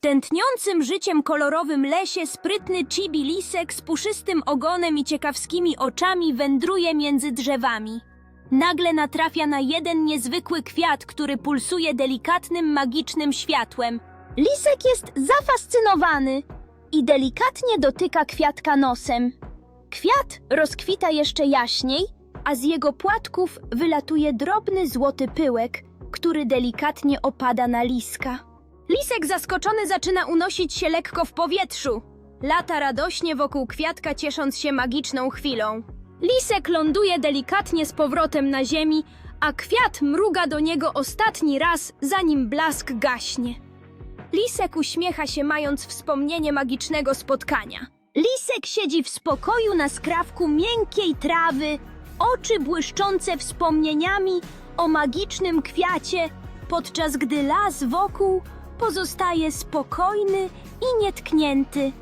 W tętniącym życiem kolorowym lesie sprytny chibi lisek z puszystym ogonem i ciekawskimi oczami wędruje między drzewami. Nagle natrafia na jeden niezwykły kwiat, który pulsuje delikatnym, magicznym światłem. Lisek jest zafascynowany i delikatnie dotyka kwiatka nosem. Kwiat rozkwita jeszcze jaśniej, a z jego płatków wylatuje drobny złoty pyłek, który delikatnie opada na liska. Lisek zaskoczony zaczyna unosić się lekko w powietrzu. Lata radośnie wokół kwiatka, ciesząc się magiczną chwilą. Lisek ląduje delikatnie z powrotem na ziemi, a kwiat mruga do niego ostatni raz, zanim blask gaśnie. Lisek uśmiecha się, mając wspomnienie magicznego spotkania. Lisek siedzi w spokoju na skrawku miękkiej trawy, oczy błyszczące wspomnieniami o magicznym kwiacie, podczas gdy las wokół pozostaje spokojny i nietknięty.